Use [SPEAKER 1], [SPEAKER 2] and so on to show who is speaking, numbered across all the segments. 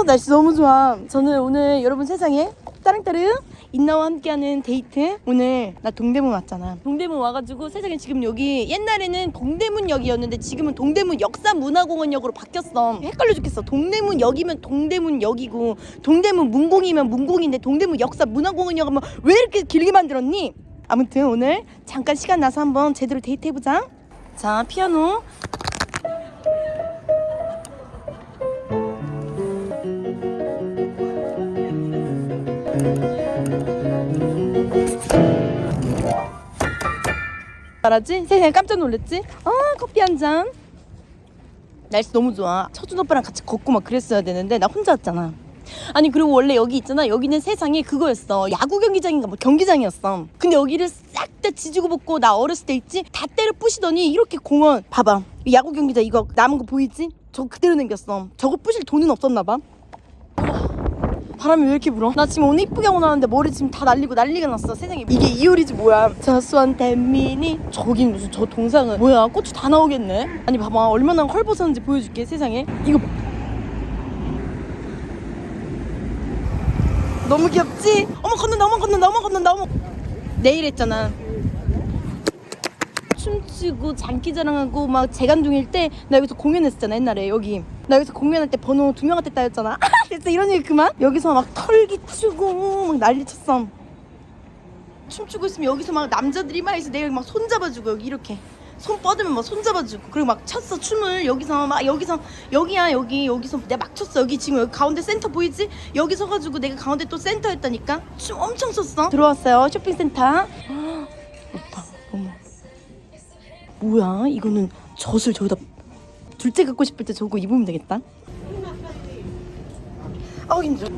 [SPEAKER 1] 어 날씨 너무 좋아. 저는 오늘 여러분 세상에 따릉따릉 인나와 함께하는 데이트 오늘 나 동대문 왔잖아. 동대문 와가지고 세상에 지금 여기 옛날에는 동대문역이었는데 지금은 동대문 역사문화공원역으로 바뀌었어. 헷갈려 죽겠어. 동대문역이면 동대문역이고 동대문 문공이면 문공인데 동대문 역사문화공원역 하면 왜 이렇게 길게 만들었니? 아무튼 오늘 잠깐 시간 나서 한번 제대로 데이트 해보자. 자 피아노 알았지? 세상에 깜짝 놀랐지? 아 커피 한 잔. 날씨 너무 좋아. 처준 오빠랑 같이 걷고 막 그랬어야 되는데 나 혼자 왔잖아. 아니 그리고 원래 여기 있잖아. 여기는 세상에 그거였어. 야구 경기장인가 뭐 경기장이었어. 근데 여기를 싹 다 지지고 볶고 나 어렸을 때 있지? 다 때려 부시더니 이렇게 공원 봐봐. 이 야구 경기장 이거 남은 거 보이지? 저거 그대로 남겼어. 저거 부실 돈은 없었나 봐. 바람이 왜 이렇게 불어? 나 지금 오늘 이쁘게 하고 나왔는데 머리 지금 다 날리고 난리가 났어. 세상에 이게 이효리지 뭐야? 저수원 대민이 저긴 무슨 저 동상은. 뭐야? 고추 다 나오겠네. 아니 봐봐. 얼마나 헐벗었는지 보여줄게 세상에. 이거 봐. 너무 귀엽지? 어머 걷는다 어머 걷는다 어머 걷는다 어머. 내일 했잖아. 춤추고 장기 자랑하고 막 재간둥일 때 나 여기서 공연했었잖아 옛날에. 여기 나 여기서 공연할 때 번호 두 명한테 따였잖아. 진짜 이런 얘기 그만? 여기서 막 털기 추고 막 난리 쳤어. 춤추고 있으면 여기서 막 남자들이 막 있어. 내가 막 손잡아주고 여기 이렇게. 손 뻗으면 막 손잡아주고. 그리고 막 췄어. 춤을 여기서 막 여기서 여기야 여기. 여기서 내가 막 췄어. 여기 지금 여기 가운데 센터 보이지? 여기 서가지고 내가 가운데 또 센터 했다니까? 춤 엄청 췄어. 들어왔어요. 쇼핑센터. 오빠 어머. 뭐야? 이거는 젖을 저기다 둘째 갖고 싶을 때 저거 입으면 되겠다. 아우 힘들어.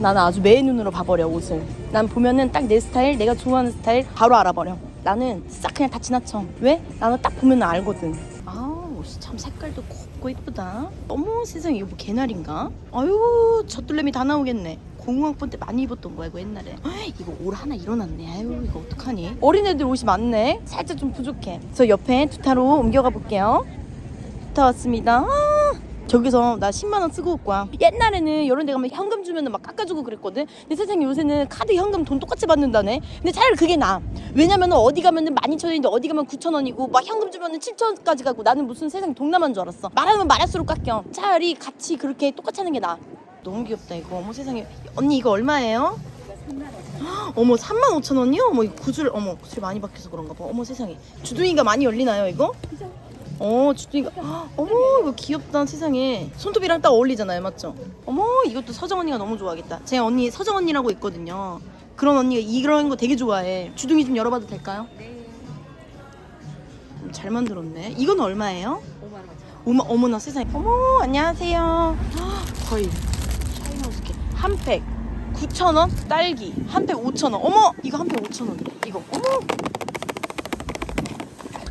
[SPEAKER 1] 나는 아주 매의 눈으로 봐버려 옷을. 난 보면은 딱 내 스타일 내가 좋아하는 스타일 바로 알아버려. 나는 싹 그냥 다 지나쳐. 왜? 나는 딱 보면 알거든. 아 옷이 참 색깔도 곱고 이쁘다. 어머 세상에 이거 뭐 개나리인가? 아유 젖둘레미 다 나오겠네 공학번 때 많이 입었던 거야 이거 옛날에. 헉, 이거 올 하나 일어났네. 아유 이거 어떡하니? 어린애들 옷이 많네. 살짝 좀 부족해. 저 옆에 두타로 옮겨가 볼게요. 두타 왔습니다. 아, 저기서 나 10만 원 쓰고 올 거야. 옛날에는 이런 데 가면 현금 주면 막 깎아주고 그랬거든. 근데 세상에 요새는 카드 현금 돈 똑같이 받는다네. 근데 차라리 그게 나아. 왜냐면 어디 가면 은 12,000원인데 어디 가면 9,000원이고 막 현금 주면 은 7,000원까지 가고 나는 무슨 세상 동남아인 줄 알았어. 말하면 말할수록 깎여. 차라리 같이 그렇게 똑같이 하는 게 나아 너무 귀엽다 이거 어머 세상에 언니 이거 얼마예요? 어머 3만 5천 원이요? 어머 이거 구슬 어머 구슬 많이 박혀서 그런가 봐 어머 세상에 주둥이가 많이 열리나요 이거? 어 주둥이가 헉, 어머 이거 귀엽다 세상에 손톱이랑 딱 어울리잖아요 맞죠? 어머 이것도 서정 언니가 너무 좋아하겠다 제 언니 서정 언니라고 있거든요 그런 언니가 이런 거 되게 좋아해 주둥이 좀 열어봐도 될까요? 음, 잘 만들었네 이건 얼마예요? 5만 어머나 세상에 어머 안녕하세요 헉, 거의 한 팩. 9,000원? 딸기. 한 팩 5,000원. 어머! 이거 한 팩 5,000원 이거. 어머!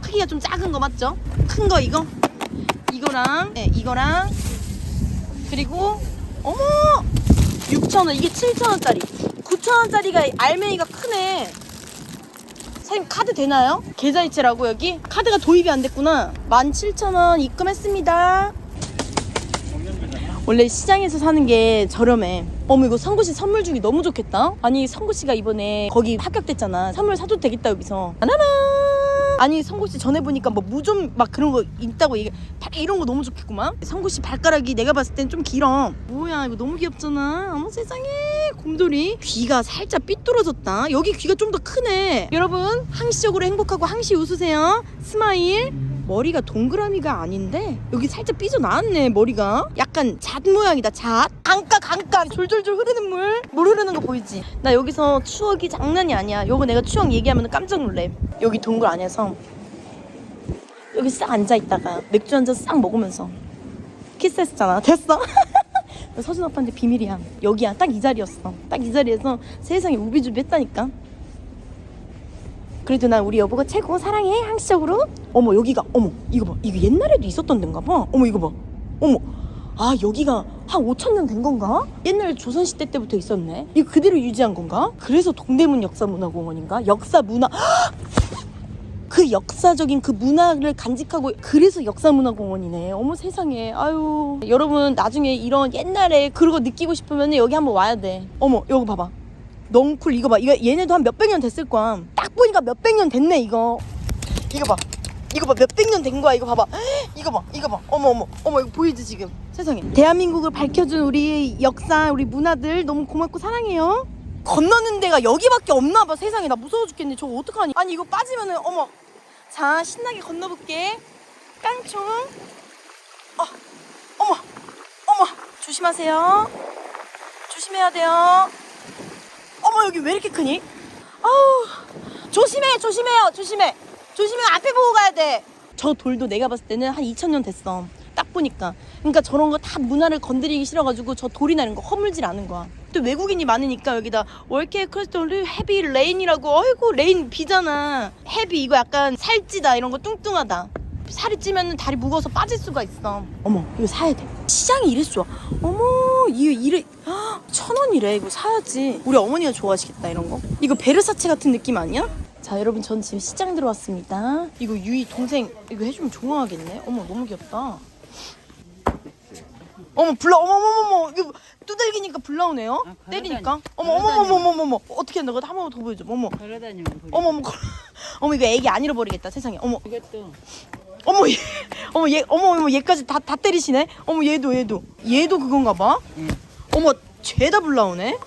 [SPEAKER 1] 크기가 좀 작은 거 맞죠? 큰 거 이거? 이거랑 네 이거랑. 그리고 어머! 6,000원. 이게 7,000원짜리. 9,000원짜리가 알맹이가 크네. 사장님 카드 되나요? 계좌이체라고 여기? 카드가 도입이 안 됐구나. 17,000원 입금했습니다 원래 시장에서 사는 게 저렴해. 어머 이거 성구 씨 선물 주기 너무 좋겠다. 아니 성구 씨가 이번에 거기 합격됐잖아. 선물 사도 되겠다 여기서. 나나나. 아니 성구 씨 전에 보니까 뭐 무좀 막 그런 거 있다고 얘기. 발 이런 거 너무 좋겠구만. 성구 씨 발가락이 내가 봤을 땐 좀 길어. 뭐야 이거 너무 귀엽잖아. 어머 세상에 곰돌이. 귀가 살짝 삐뚤어졌다. 여기 귀가 좀 더 크네. 여러분 항시적으로 행복하고 항시 웃으세요. 스마일. 머리가 동그라미가 아닌데 여기 살짝 삐져나왔네 머리가. 약간 잣 모양이다 잣. 강가 강가. 졸졸졸 흐르는 물. 물 흐르는 거 보이지? 나 여기서 추억이 장난이 아니야. 요거 내가 추억 얘기하면 깜짝 놀래. 여기 동굴 안에서 여기 싹 앉아 있다가 맥주 한 잔 싹 먹으면서 키스했잖아. 됐어? 서준 오빠한테 비밀이야. 여기야. 딱 이 자리였어. 딱 이 자리에서 세상에 우비주비 했다니까 그래도 난 우리 여보가 최고 사랑해 항시적으로 어머 여기가 어머 이거 봐 이거 옛날에도 있었던 데인가 봐 어머 이거 봐 어머 아 여기가 한 5천 년 된 건가? 옛날 조선시대 때부터 있었네 이거 그대로 유지한 건가? 그래서 동대문 역사문화공원인가? 역사문화 그 역사적인 그 문화를 간직하고 그래서 역사문화공원이네. 어머 세상에. 아유 여러분 나중에 이런 옛날에 거 느끼고 싶으면 여기 한번 와야 돼. 어머 여기 봐봐. 넝쿨 이거 봐. 이거 얘네도 한 몇백 년 됐을 거야. 딱 보니까 몇백 년 됐네 이거. 이거 봐. 이거 봐. 몇백 년 된 거야 이거 봐봐. 이거 봐. 이거 봐. 어머 어머. 어머 이거 보이지 지금? 세상에. 대한민국을 밝혀준 우리 역사 우리 문화들 너무 고맙고 사랑해요. 건너는 데가 여기밖에 없나 봐 세상에. 나 무서워 죽겠네. 저거 어떡하니? 아니 이거 빠지면은 어머. 자 신나게 건너볼게. 깡총 어 어머. 어머. 조심하세요. 조심해야 돼요. 어머 여기 왜 이렇게 크니? 아우 조심해 조심해요 조심해. 조심해 앞에 보고 가야 돼 저 돌도 내가 봤을 때는 한 2000년 됐어. 딱 보니까. 그러니까 저런 거 다 문화를 건드리기 싫어가지고 저 돌이나 이런 거 허물질 않은 거야. 또 외국인이 많으니까 여기다 월케 크리스톨 헤비 레인이라고. 어이구 레인 비잖아. 헤비 이거 약간 살찌다 이런 거 뚱뚱하다. 살이 찌면 다리 무거워서 빠질 수가 있어. 어머 이거 사야 돼 시장이 이래 좋아. 어머 이거 이래 헉, 천 원이래. 이거 사야지. 우리 어머니가 좋아하시겠다 이런 거. 이거 베르사체 같은 느낌 아니야? 자 여러분 전 지금 시장 들어왔습니다. 이거 유이 동생 이거 해주면 좋아하겠네. 어머 너무 귀엽다. 어머 불러 어머 어머 어머 이거 두들기니까 불나오네요.
[SPEAKER 2] 아,
[SPEAKER 1] 때리니까. 어머 어머 어머
[SPEAKER 2] 걸어다니면-
[SPEAKER 1] 어머 어머 어머 어떻게 한다 그거 한 번만 더 보여줘. 어머.
[SPEAKER 2] 걸어다니면.
[SPEAKER 1] 어머 어머 걸- 어머 이거 애기 안 잃어버리겠다 세상에. 어머.
[SPEAKER 2] 이것도
[SPEAKER 1] 어머 얘 어머 얘 어머 어머 얘까지 다 다 때리시네? 어머 얘도 얘도. 얘도 그건가 봐?
[SPEAKER 2] 응.
[SPEAKER 1] 어머 죄다 불나오네?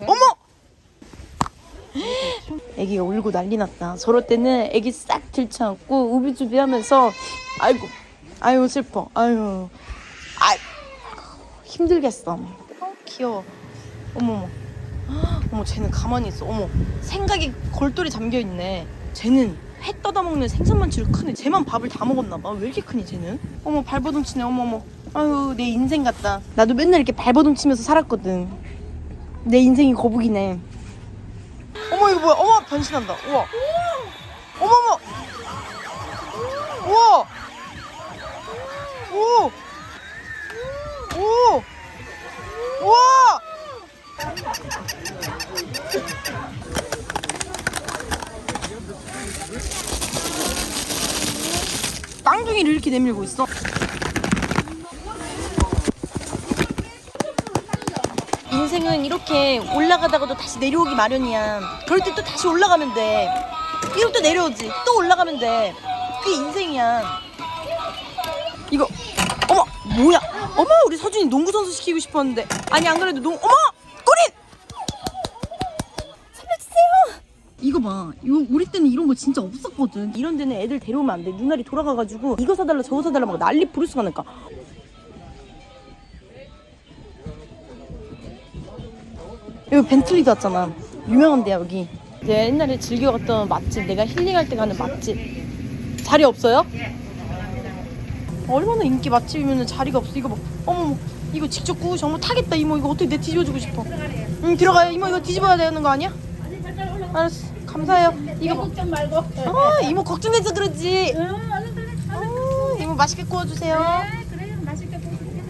[SPEAKER 1] 어머! 애기가 울고 난리 났다. 저럴 때는 애기 싹 들쳐안고 우비주비하면서 아이고 아유 슬퍼. 아유. 아 힘들겠어. 어, 귀여워. 어머머. 어머 쟤는 가만히 있어. 어머 생각이 골똘히 잠겨 있네. 쟤는 회 떠다먹는 생선만치로 크네. 쟤만 밥을 다 먹었나봐. 왜 이렇게 크니 쟤는? 어머 발버둥 치네. 어머머. 아유 내 인생 같다. 나도 맨날 이렇게 발버둥 치면서 살았거든. 내 인생이 거북이네. 어머 이거 뭐야? 어머 변신한다. 우와. 어머머. 우와. 오. 오! 우와! 쌍둥이를 이렇게 내밀고 있어. 인생은 이렇게 올라가다가도 다시 내려오기 마련이야. 그럴 때 또 다시 올라가면 돼. 이러면 또 내려오지. 또 올라가면 돼. 그게 인생이야. 이거 어머 뭐야 어머 우리 서준이 농구 선수 시키고 싶었는데 아니 안 그래도 농 어머 꼬린 살려주세요 이거 봐. 이거 우리 때는 이런 거 진짜 없었거든. 이런 데는 애들 데려오면 안 돼. 눈알이 돌아가가지고 이거 사달라 저거 사달라 막 난리 부를 수가 나니까. 여기 벤틀리도 왔잖아. 유명한데 여기. 내가 옛날에 즐겨갔던 맛집 내가 힐링할 때 가는 맛집. 자리 없어요? 얼마나 인기 맛집이면 자리가 없어. 이거 봐 어머머 이거 직접 구우 정말 타겠다. 이모 이거 어떻게 내 뒤집어주고 싶어. 응 들어가요. 이모 이거 뒤집어야 되는 거 아니야? 알았어 감사해요. 이거
[SPEAKER 2] 걱정 말고.
[SPEAKER 1] 아 이모 걱정해서 그러지. 아, 이모 맛있게 구워주세요.
[SPEAKER 2] 그래 맛있게 먹을게.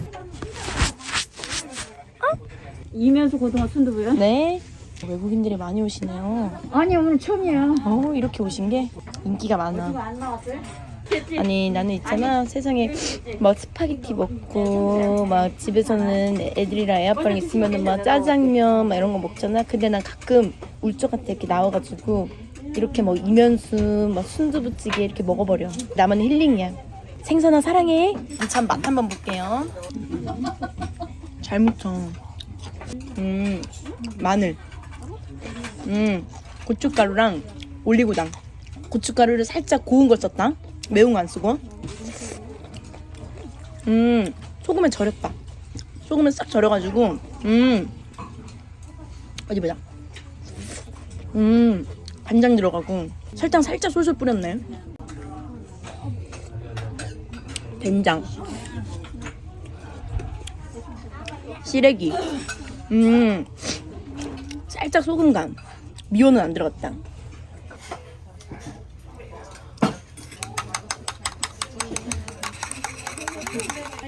[SPEAKER 2] 이면수 고등어 순두부요?
[SPEAKER 1] 네. 외국인들이 많이 오시네요.
[SPEAKER 2] 아니 오늘 처음이야.
[SPEAKER 1] 어 이렇게 오신 게 인기가 많아.
[SPEAKER 2] 안 나왔어요?
[SPEAKER 1] 아니 나는 있잖아. 세상에 막 스파게티 먹고 막 집에서는 애들이랑 애 아빠랑 있으면은 막 짜장면 막 이런 거 먹잖아. 근데 난 가끔 울적한테 이렇게 나와가지고. 이렇게 뭐 이면수 막 순두부찌개 이렇게 먹어버려. 나만의 힐링이야. 생선아 사랑해. 참 맛 한번 볼게요. 잘 묻혀 음 마늘. 음 고춧가루랑 올리고당. 고춧가루를 살짝 고운 걸 썼다. 매운 거 안 쓰고. 음, 소금에 절였다. 소금에 싹 절여가지고, 음, 어디 보자. 음, 간장 들어가고, 설탕 살짝 솔솔 뿌렸네. 된장. 시래기. 음, 살짝 소금 간. 미원은 안 들어갔다.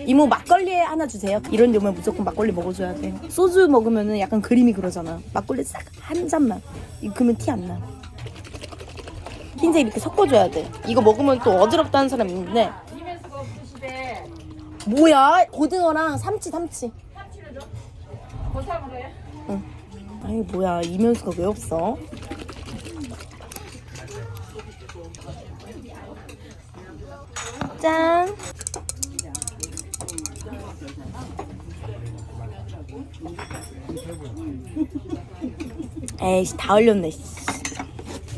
[SPEAKER 1] 이모 막걸리 하나 주세요. 이런 데 오면 무조건 막걸리 먹어줘야 돼. 소주 먹으면은 약간 그림이 그러잖아. 막걸리 싹 한 잔만. 이- 그러면 티 안 나. 흰색 이렇게 섞어줘야 돼. 이거 먹으면 또 어지럽다는 사람 있는데.
[SPEAKER 2] 이면수가 없으시대.
[SPEAKER 1] 뭐야? 고등어랑 삼치 삼치.
[SPEAKER 2] 고삼으로 해?
[SPEAKER 1] 아니 뭐야 이면수가 왜 없어? 짠. 에이씨 다 얼렸네. 씨.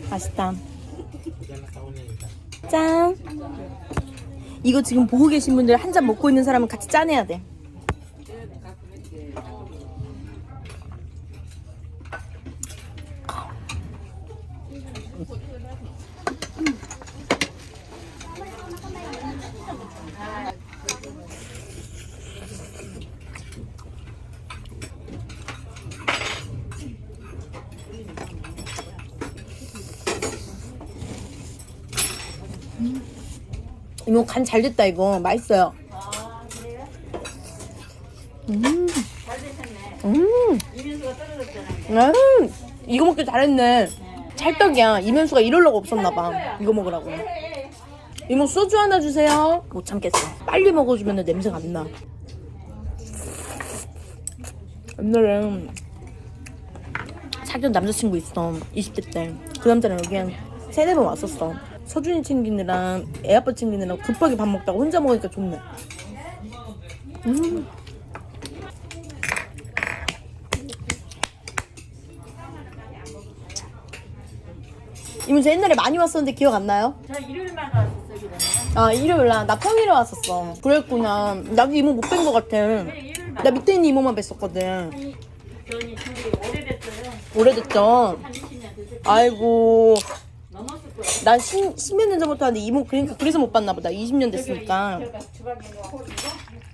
[SPEAKER 1] 맛있다. 짠. 이거 지금 보고 계신 분들 한 잔 먹고 있는 사람은 같이 짜내야 돼. 이모 간 잘 됐다 이거 맛있어요. 음. 음. 음. 이거 먹기 잘했네. 찰떡이야. 이면수가 이럴려고 없었나 봐. 이거 먹으라고. 이모 소주 하나 주세요. 못 참겠어. 빨리 먹어주면 냄새가 안 나. 옛날에 사귀던 남자친구 있어. 20대 때. 그 남자랑 여기 한 세네 번 왔었어. 서준이 챙기느라 애 아빠 챙기느라 급하게 밥 먹다가 혼자 먹으니까 좋네. 음. 이모 저 옛날에 많이 왔었는데 기억 안 나요?
[SPEAKER 2] 저 일요일마다 왔었어, 그러면.
[SPEAKER 1] 아 일요일 날나 평일에 왔었어. 그랬구나. 나도 이모 못 뵌 것 같아.
[SPEAKER 2] 네, 일요일마다.
[SPEAKER 1] 나 밑에 있는 이모만 뵀었거든.
[SPEAKER 2] 저희 둘이 오래됐어요.
[SPEAKER 1] 오래됐죠.
[SPEAKER 2] 한 20년 됐을
[SPEAKER 1] 아이고. 난 10, 10몇 년 전부터 하는데 이모 그러니까 그래서 못 봤나 보다. 20년 됐으니까.
[SPEAKER 2] 뭐.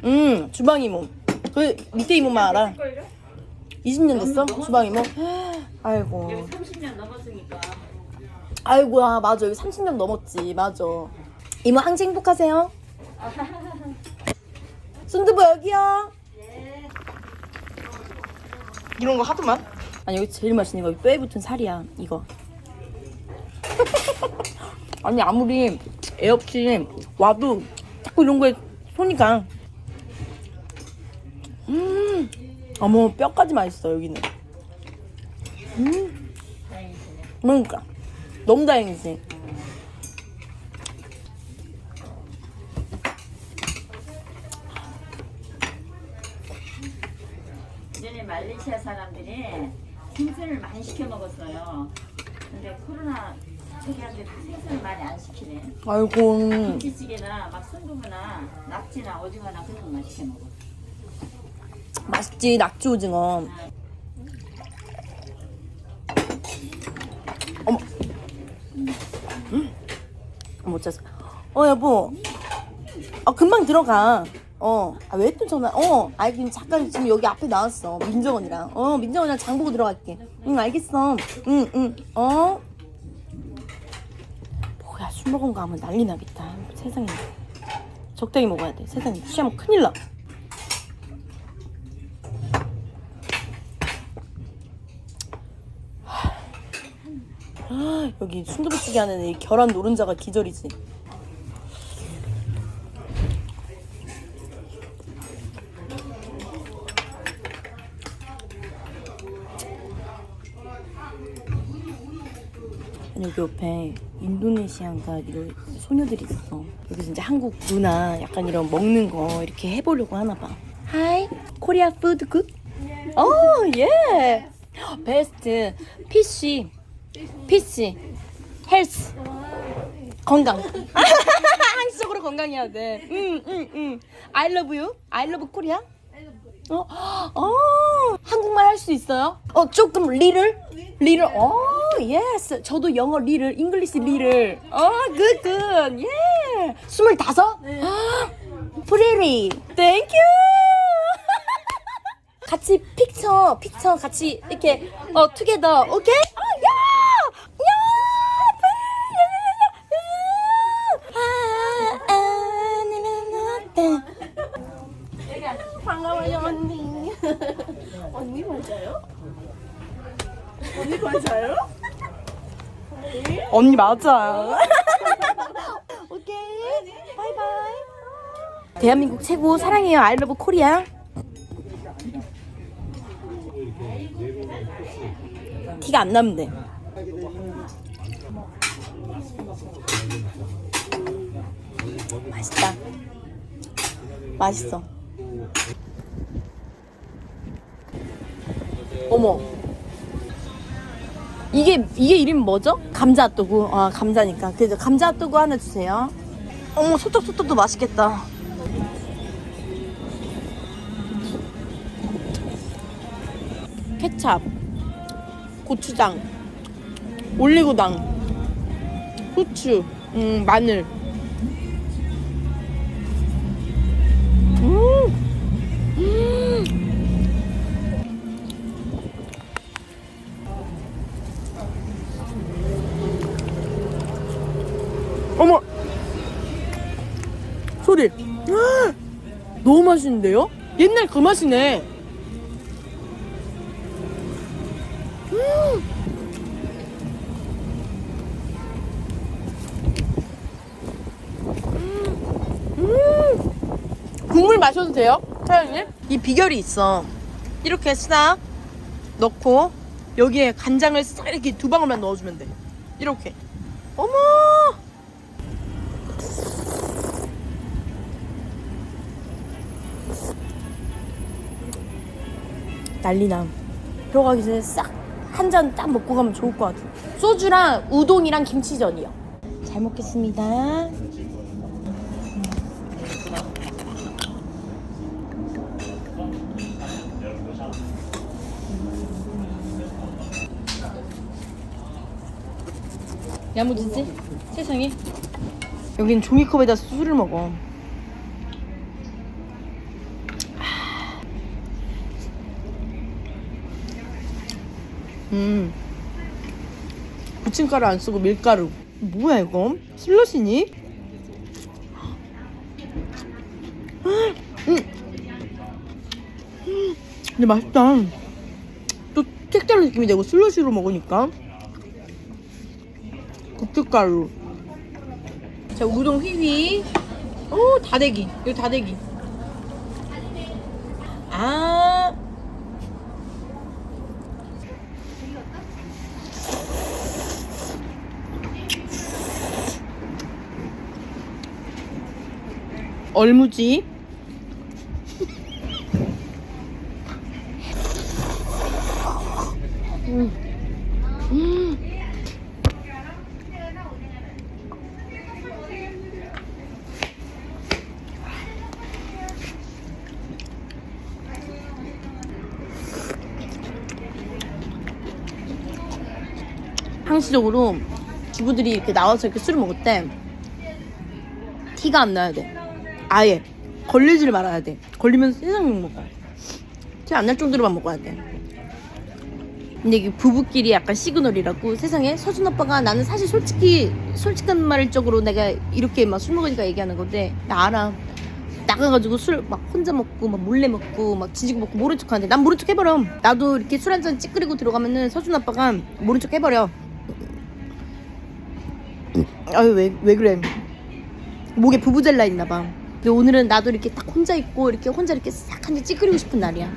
[SPEAKER 1] 응 주방 이모. 그 밑에 이모만 알아.
[SPEAKER 2] 거예요?
[SPEAKER 1] 20년 됐어? 주방 이모. 아이고.
[SPEAKER 2] 여기 30년 넘었으니까.
[SPEAKER 1] 아이고야 맞아 여기 30년 넘었지 맞아. 이모 항상 행복하세요. 순두부 여기요. 이런 거 하더만. 아니 여기 제일 맛있는 거 여기 뼈에 붙은 살이야 이거. 아니 아무리 애 없이 와도 자꾸 이런 거에 손이 가. 음, 어머 뼈까지 맛있어 여기는. 음. 그러니까 너무 다행이지.
[SPEAKER 2] 예전에 말레이시아 사람들이 생선을 많이 시켜 먹었어요. 근데 코로나 초기한테 생선을 많이 안 시키네.
[SPEAKER 1] 아이고.
[SPEAKER 2] 김치찌개나 막 순두부나 낙지나 오징어나 그런 것만 시켜 먹어.
[SPEAKER 1] 맛있지 낙지 오징어. 어머. 음. 어머 짜서. 어 여보. 어 금방 들어가. 어. 아, 왜 또 전화? 어. 아 지금 잠깐 지금 여기 앞에 나왔어. 민정언이랑. 어 민정언이랑 장 보고 들어갈게. 응 알겠어. 응 응. 어. 술 먹은 거 하면 난리 나겠다. 세상에. 적당히 먹어야 돼. 세상에 취하면 큰일 나. 아, 여기 순두부찌개 하는 이 계란 노른자가 기절이지. 여기 옆에 인도네시안가 이런 소녀들이 있어. 여기서 이제 한국 문화 약간 이런 먹는 거 이렇게 해보려고 하나 봐. 하이, 코리아 푸드 굿? 오, 예. 베스트 PC PC 헬스 건강 한식적으로 건강해야 돼. 응, 응, 응. I love you. I love Korea. 어, 어, 한국말 할 수 있어요? 어, 조금 리를? 리를, 어, 예스. 저도 영어 리를, 잉글리시 리를. 어, 굿, 굿, 예. 스물다섯? 프리리. 땡큐. 같이 픽처, 픽처 같이 이렇게 어 투게더, 오케이? 언니 맞아요? 오케이. 바이바이. 대한민국 최고 사랑해요. 아이러브 코리아. 티가 안 나면 돼. 맛있다. 맛있어. 어머. 이게 이게 이름 뭐죠? 감자 핫도그. 아 감자니까. 그래서 감자 핫도그 하나 주세요. 어머 소떡소떡도 맛있겠다. 케찹, 고추장, 올리고당, 후추, 음, 마늘. 맛있는데요? 옛날 그 맛이네 음. 음. 국물 마셔도 돼요? 사장님? 이 비결이 있어 이렇게 싹 넣고 여기에 간장을 싹 이렇게 두 방울만 넣어주면 돼 이렇게 어머 난리나 들어가기 전에 싹 한 잔 딱 먹고 가면 좋을 것 같아. 소주랑 우동이랑 김치전이요. 잘 먹겠습니다. 야무지지? 세상에? 여긴 종이컵에다 술을 먹어 음. 부침가루 안 쓰고 밀가루. 뭐야 이거? 슬러시니? 음. 음. 근데 맛있다. 또 색다른 느낌이 되고 슬러시로 먹으니까. 고춧가루. 자 우동 휘휘. 오 다대기. 이거 다대기. 아. 얼무지. 상시적으로 주부들이 이렇게 나와서 이렇게 술을 먹을 때 티가 안 나야 돼. 아예 걸리지를 말아야 돼. 걸리면 세상 욕 먹어. 티안 날 정도로만 먹어야 돼. 근데 이게 부부끼리 약간 시그널이라고 세상에 서준 오빠가 나는 사실 솔직히 솔직한 말적으로 내가 이렇게 막 술 먹으니까 얘기하는 건데 나 알아. 나가가지고 술 막 혼자 먹고 막 몰래 먹고 막 지지고 먹고 모른 척 하는데 난 모른 척 해버려. 나도 이렇게 술 한 잔 찌끄리고 들어가면은 서준 아빠가 모른 척 해버려. 아유 왜 왜 그래? 목에 부부젤라 있나봐. 근데 오늘은 나도 이렇게 딱 혼자 있고 이렇게 혼자 이렇게 싹한잔 찌그리고 싶은 날이야.